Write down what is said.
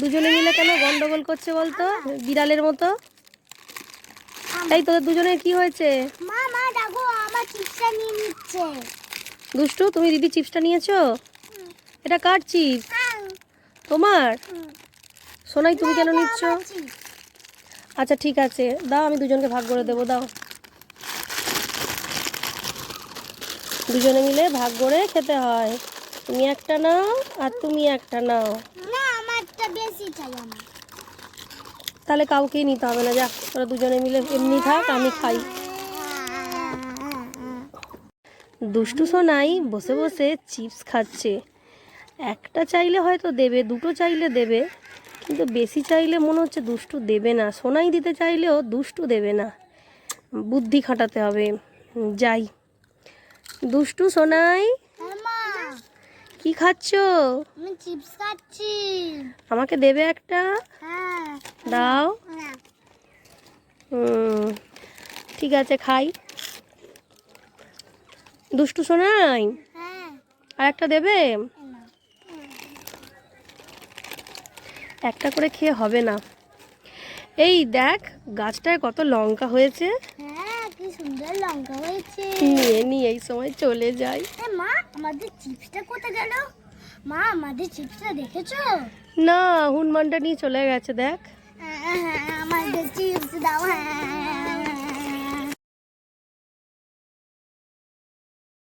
দুজনে মিলে কেন গন্ডগোল করছে বলতো? বিড়ালের মতো? তাই তোদের দুজনের কি হয়েছে? মা মা দেখো আমার চিপসটা নিয়ে নিচ্ছে। দুষ্টু তুমি দিদি চিপসটা নিয়েছো? এটা কার চিপস? তোমার? সোনাই তুমি কেন নিচ্ছ? আচ্ছা ঠিক আছে। দাও আমি দুজনকে ভাগ করে দেবো দাও। দুজনে মিলে ভাগ করে খেতে হয়। তুমি একটা নাও আর তুমি একটা নাও। তাহলে কাউকেই নিতে হবে না যা তোরা দুজনে মিলে এমনি থাক, আমি খাই। দুষ্টু সোনাই বসে বসে চিপস খাচ্ছে। একটা চাইলে হয়তো দেবে, দুটো চাইলে দেবে, কিন্তু বেশি চাইলে মনে হচ্ছে দুষ্টু দেবে না। সোনাই দিতে চাইলেও দুষ্টু দেবে না। বুদ্ধি খাটাতে হবে। যাই। দুষ্টু সোনাই কি খাচ্ছো? আমি চিপস খাচ্ছি। আমাকে দেবে একটা? হ্যাঁ। দাও। হুম ঠিক আছে খাই। দুষ্টু সোনাই হ্যাঁ। আর একটা দেবে একটা করে খেয়ে হবে না। এই দেখ গাছটায় কত লঙ্কা হয়েছে। হ্যাঁ। কি সুন্দর লঙ্কা হয়েছে। নিয়ে নিয়ে এই সময় চলে যাই। মা আমাদের চিপসটা কোথায় গেল? মা আমাদের চিপসটা দেখেছ? না হুনমানটা নিয়ে চলে গেছে দেখ। আমাদের চিপস দাও। হ্যাঁ